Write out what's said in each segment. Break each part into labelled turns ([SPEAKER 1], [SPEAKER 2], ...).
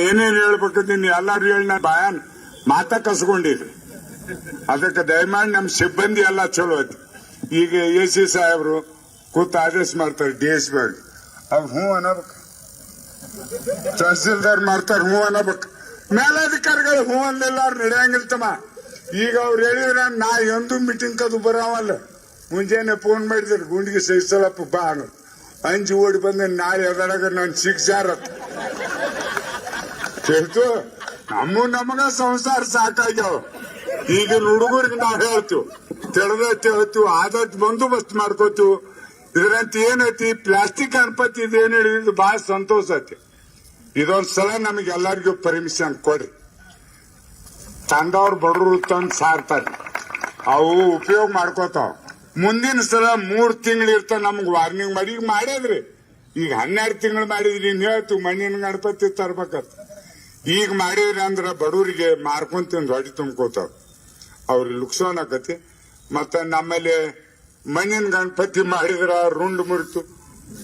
[SPEAKER 1] ಏನೇನ್ ನೀನು ಎಲ್ಲಾರು ಹೇಳಿ ನಾನು ಬಾಯನ್ ಮಾತ ಕಸ್ಕೊಂಡಿರಿ ಅದಕ್ಕೆ ದಯಮಾಡಿ ನಮ್ಮ ಸಿಬ್ಬಂದಿ ಎಲ್ಲ ಚಲೋ ಐತಿ. ಈಗ ಎ ಸಿ ಸಾಹೇಬ್ರು ಕೂತು ಆದೇಶ ಮಾಡ್ತಾರೆ ಡಿ ಎಸ್ ಬಿ ಅವ್ರು ಹ್ಞೂ ಅನ್ನಬೇಕು ತಹಸೀಲ್ದಾರ್ ಮಾಡ್ತಾರೆ ಹ್ಞೂ ಅನ್ನಬೇಕು ಮೇಲಾಧಿಕಾರಿಗಳು ಹ್ಞೂ ಅನ್ನಲಿಲ್ಲ ಅವ್ರು ನಡೆಯಂಗಿಲ್ತಮ್ಮ ಈಗ ಅವ್ರು ಹೇಳಿದ್ರೆ ನಾ ಎಂದು ಮೀಟಿಂಗ್ ಕದು ಬರೋವಲ್ಲ ಮುಂಜಾನೆ ಫೋನ್ ಮಾಡಿದ್ರು, ಗುಂಡಿಗೆ ಸಹಿಸಲಪ್ಪ ಬಾ ಅಂಜಿ ಓಡಿ ಬಂದ್ರೆ ನಾಳೆ ಎದಾಡಾಗ ನಾನು ಶಿಕ್ಷಾರತ್ ಕೇಳ್ತು ನಮ್ಮ ನಮಗ ಸಂಸಾರ ಸಾಕಾಗ್ಯಾವ. ಈಗಿನ ಹುಡುಗರಿಗೆ ನಾವ್ ಹೇಳ್ತೀವಿ ತೆಳದ ಹೇಳ್ತೀವಿ ಆದಷ್ಟು ಬಂದೋಬಸ್ತ್ ಮಾಡ್ಕೋತೀವಿ. ಇದ್ರಂತ ಏನೈತಿ, ಪ್ಲಾಸ್ಟಿಕ್ ಗಣಪತಿ ಇದೇನು ಹೇಳಿದ್ರು ಬಹಳ ಸಂತೋಷ ಐತಿ. ಇದೊಂದ್ ಸಲ ನಮಗೆ ಎಲ್ಲರಿಗೂ ಪರ್ಮಿಷನ್ ಕೊಡಿ. ತಂದವ್ರು ಬಡವರು ತಂದು ಸಾರ್ತಾರೆ. ಅವು ಉಪಯೋಗ ಮಾಡ್ಕೋತಾವ. ಮುಂದಿನ ಸಲ ಮೂರು ತಿಂಗಳು ಇರ್ತಾವ ನಮ್ಗೆ ವಾರ್ನಿಂಗ್ ಮಾಡಿ, ಈಗ ಮಾಡ್ಯಾದ್ರಿ ಈಗ ಹನ್ನೆರಡು ತಿಂಗಳು ಮಾಡಿದ್ರಿ ಇನ್ ಹೇಳ್ತು ಮಣ್ಣಿನ ಗಣಪತಿ ತರ್ಬೇಕಂತ. ಈಗ ಮಾಡಿದ್ರೆ ಅಂದ್ರ ಬಡವರಿಗೆ ಮಾರ್ಕೊಂತ ಹೊಡಿ ತುಂಬ್ಕೋತಾವ. ಅವ್ರಿಗೆ ಲುಕ್ಸಾನ್ ಆಕತಿ. ಮತ್ತ ನಮ್ಮಲ್ಲಿ ಮಣ್ಣಿನ ಗಣಪತಿ ಮಾಡಿದ್ರ ರುಂಡು ಮುರಿತು.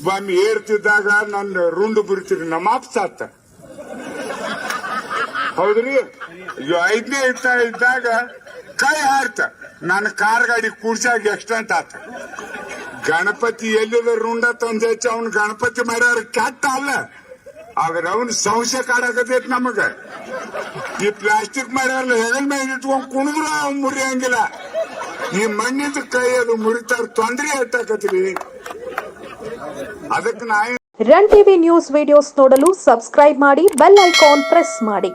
[SPEAKER 1] ಒಮ್ಮೆ ಏರ್ತಿದ್ದಾಗ ನನ್ನ ರುಂಡು ಬುರಿತೀರಿ ನಮ್ಮ ಸಾತ. ಹೌದ್ರಿ? ಐದನೇ ಇತ್ತ ಇದ್ದಾಗ ಕೈ ಹಾರ್ತ. ನನ್ನ ಕಾರ್ ಗಾಡಿ ಕೂಡ್ಸಾಗ ಎಕ್ಸ್ಟೆಂಟ್ ಆತ. ಗಣಪತಿ ಎಲ್ಲಿದ ರುಂಡ ತಂದೈತಿ ಅವ್ನ ಗಣಪತಿ ಮಾಡ್ಯಾರ ಕೆಟ್ಟ ಅಲ್ಲ. ಆದ್ರೆ ಅವನ್ ಸಂಶಯ ಕಾಡಕತೈತಿ ನಮಗ. ಈ ಪ್ಲಾಸ್ಟಿಕ್ ಮಾಡ್ಯಾರಲ್ಲ ಹೆಗಲ್ ಮೇಲೆ ಇಟ್ಕೊಂಡ್ ಕುಣಿದ್ರು ಮುರಿಯಂಗಿಲ್ಲ ಈ ಮಣ್ಣಿದ ಕೈ ಅದು ಮುರಿತಾರ ತೊಂದ್ರೆ ಎಟ್ಟಾಕತ್ರಿ ಅದಕ್ಕೆ ನಾ
[SPEAKER 2] ರನ್ ಟಿವಿ ನ್ಯೂಸ್ ವಿಡಿಯೋಸ್ ನೋಡಲು ಸಬ್ಸ್ಕ್ರೈಬ್ ಮಾಡಿ, ಬೆಲ್ ಐಕಾನ್ ಪ್ರೆಸ್ ಮಾಡಿ.